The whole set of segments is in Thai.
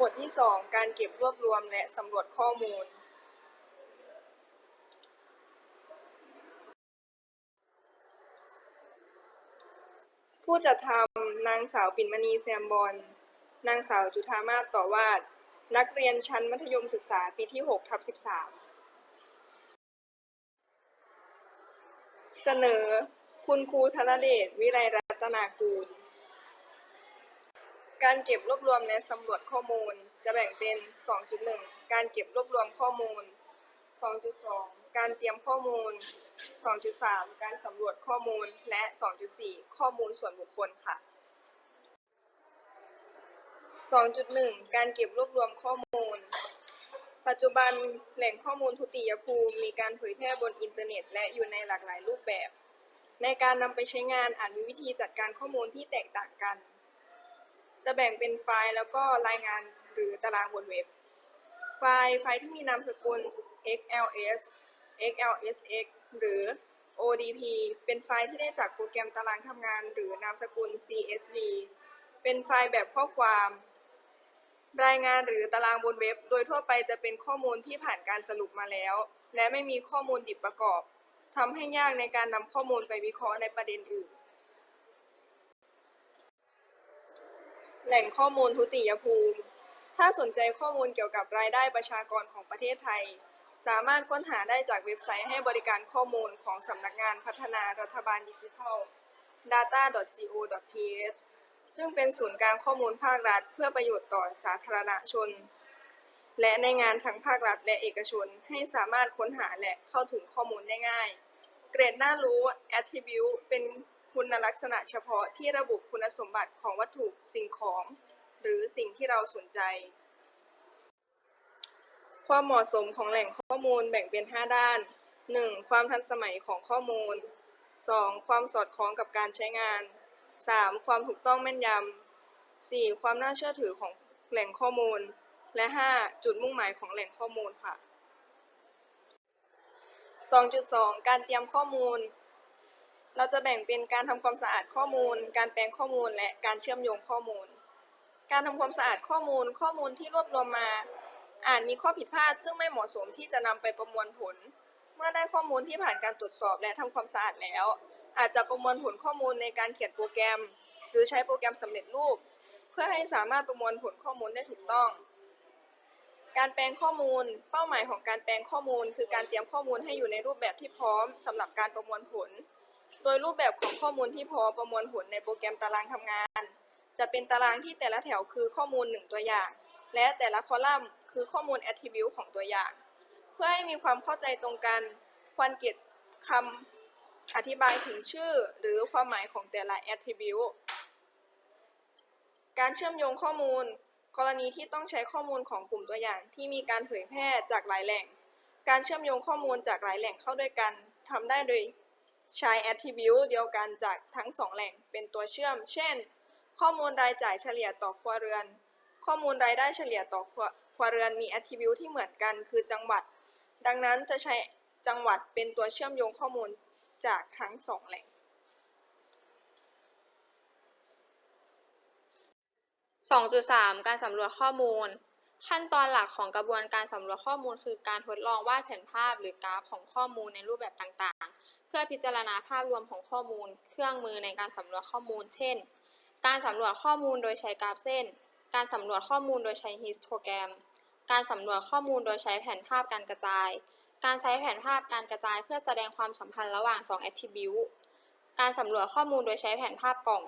บทที่ 2 การเก็บรวบรวมและสำรวจข้อมูล ผู้จัดทำนางสาวปิ่นมณีแซมบอนนางสาวจุธามาศต่อวาด นักเรียนชั้นมัธยมศึกษาปีที่6ทับ13 เสนอ คุณครูธนเดช วิไลรัตนากูล การเก็บรวบรวมและสำรวจข้อมูล จะแบ่งเป็น 2.1 การเก็บรวบรวมข้อมูล 2.2 การเตรียมข้อมูล 2.3 การสำรวจข้อมูล และ 2.4 ข้อมูลส่วนบุคคลค่ะ 2.1 การเก็บรวบรวมข้อมูล ปัจจุบันแหล่งข้อมูลทุติยภูมิ มีการเผยแพร่บนอินเทอร์เน็ต และอยู่ในหลากหลายรูปแบบ ในการนำไปใช้งานอาจมีวิธีจัดการข้อมูลที่แตกต่างกัน จะแบ่งเป็นไฟล์แล้วก็รายงานหรือตารางบนเว็บ ไฟล์ไฟล์ที่มีนามสกุล XLS XLSX หรือ ODP เป็นไฟล์ที่ได้จากโปรแกรมตารางทำงาน หรือนามสกุล CSV เป็นไฟล์แบบข้อความ รายงานหรือตารางบนเว็บ โดยทั่วไปจะเป็นข้อมูลที่ผ่านการสรุปมาแล้ว และไม่มีข้อมูลดิบประกอบทำให้ยากในการนำข้อมูลไปวิเคราะห์ในประเด็นอื่น แหล่งข้อมูลทุติยภูมิ ถ้าสนใจข้อมูลเกี่ยวกับรายได้ประชากรของประเทศไทย สามารถค้นหาได้จากเว็บไซต์ให้บริการข้อมูลของสำนักงานพัฒนารัฐบาลดิจิทัล data.go.th ซึ่งเป็นศูนย์กลางข้อมูลภาครัฐ เพื่อประโยชน์ต่อสาธารณชน และในงานทั้งภาครัฐและเอกชนให้สามารถค้นหาและเข้าถึงข้อมูลได้ง่าย เกรดน่ารู้ attribute เป็น คุณลักษณะเฉพาะที่ระบุคุณสมบัติของวัตถุสิ่งของ หรือสิ่งที่เราสนใจ ความเหมาะสมของแหล่งข้อมูลแบ่งเป็น 5 ด้าน 1. ความทันสมัยของข้อมูล 2. ความสอดคล้องกับการใช้งาน 3. ความถูกต้องแม่นยำ 4. ความน่าเชื่อถือของแหล่งข้อมูล และ 5. จุดมุ่งหมายของแหล่งข้อมูลค่ะ 2.2 การเตรียมข้อมูล เราจะแบ่งเป็นการทำความสะอาดข้อมูล การแปลงข้อมูล และการเชื่อมโยงข้อมูล การทำความสะอาดข้อมูล ข้อมูลที่รวบรวมมาอาจมีข้อผิดพลาด ซึ่งไม่เหมาะสมที่จะนำไปประมวลผล เมื่อได้ข้อมูลที่ผ่านการตรวจสอบและทำความสะอาดแล้ว อาจจะประมวลผลข้อมูลในการเขียนโปรแกรม หรือใช้โปรแกรมสำเร็จรูป เพื่อให้สามารถประมวลผลข้อมูลได้ถูกต้อง การแปลงข้อมูล เป้าหมายของการแปลงข้อมูล คือการเตรียมข้อมูลให้อยู่ในรูปแบบที่พร้อมสำหรับการประมวลผล โดยรูปแบบของข้อมูลที่พอประมวลผลในโปรแกรมตารางทำงาน จะเป็นตารางที่แต่ละแถวคือข้อมูลหนึ่งตัวอย่าง และแต่ละคอลัมน์คือข้อมูล attribute ของตัวอย่าง เพื่อให้มีความเข้าใจตรงกัน ควรเก็บคำอธิบายถึงชื่อ หรือความหมายของแต่ละ attribute การเชื่อมโยงข้อมูล กรณีที่ต้องใช้ข้อมูลของกลุ่มตัวอย่าง ที่มีการเผยแพร่จากหลายแหล่ง การเชื่อมโยงข้อมูลจากหลายแหล่งเข้าด้วยกันทำได้โดย ใช้ attribute เดียวกันจากทั้งสองแหล่งเป็นตัวเชื่อม เช่น ข้อมูลรายจ่ายเฉลี่ยต่อครัวเรือน ข้อมูลรายได้เฉลี่ยต่อครัวครัวเรือนมี attribute ที่เหมือนกันคือจังหวัด ดังนั้นจะใช้จังหวัดเป็นตัวเชื่อมโยงข้อมูลจากทั้งสองแหล่ง 2.3 การสำรวจข้อมูล ขั้นตอนหลักของกระบวนการสำรวจข้อมูลคือการทดลองวาดแผนภาพหรือกราฟของข้อมูลในรูปแบบต่างๆ เพื่อพิจารณาภาพรวมของข้อมูล เครื่องมือในการสำรวจข้อมูล เช่น การสำรวจข้อมูลโดยใช้กราฟเส้น การสำรวจข้อมูลโดยใช้ฮิสโตแกรม การสำรวจข้อมูลโดยใช้แผนภาพการกระจาย การใช้แผนภาพการกระจายเพื่อแสดงความสัมพันธ์ระหว่าง 2 attribute การสำรวจข้อมูลโดยใช้แผนภาพกล่อง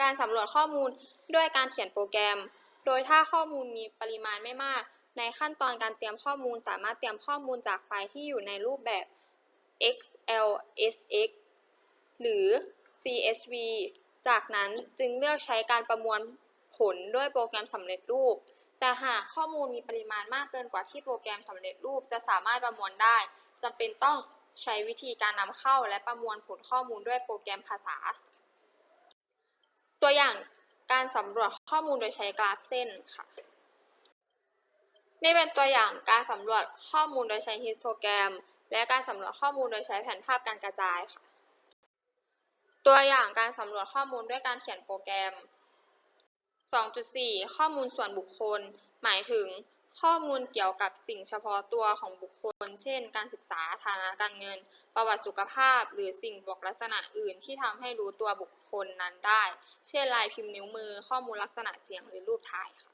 การสำรวจข้อมูลด้วยการเขียนโปรแกรม โดยถ้าข้อมูลมีปริมาณไม่มาก ในขั้นตอนการเตรียมข้อมูลสามารถเตรียมข้อมูลจากไฟล์ที่อยู่ในรูปแบบ XLSX หรือ CSV จากนั้นจึงเลือกใช้การประมวลผลด้วยโปรแกรมสำเร็จรูป แต่หากข้อมูลมีปริมาณมากเกินกว่าที่โปรแกรมสำเร็จรูปจะสามารถประมวลได้จำเป็นต้องใช้วิธีการนำเข้าและประมวลผลข้อมูลด้วยโปรแกรมภาษา ตัวอย่าง การสำรวจข้อมูลโดยใช้กราฟเส้นค่ะ นี่เป็นตัวอย่างการสำรวจข้อมูลโดยใช้ฮิสโตแกรม และการสำรวจข้อมูลโดยใช้แผนภาพการกระจายค่ะ ตัวอย่างการสำรวจข้อมูลด้วยการเขียนโปรแกรม 2.4 ข้อมูลส่วนบุคคล หมายถึง ข้อมูลเกี่ยวกับสิ่งเฉพาะตัวของบุคคล เช่น การศึกษา ฐานะการเงิน ประวัติสุขภาพ หรือสิ่งบอกลักษณะอื่นที่ทำให้รู้ตัวบุคคลนั้นได้ เช่นลายพิมพ์นิ้วมือ ข้อมูลลักษณะเสียงหรือรูปถ่ายค่ะ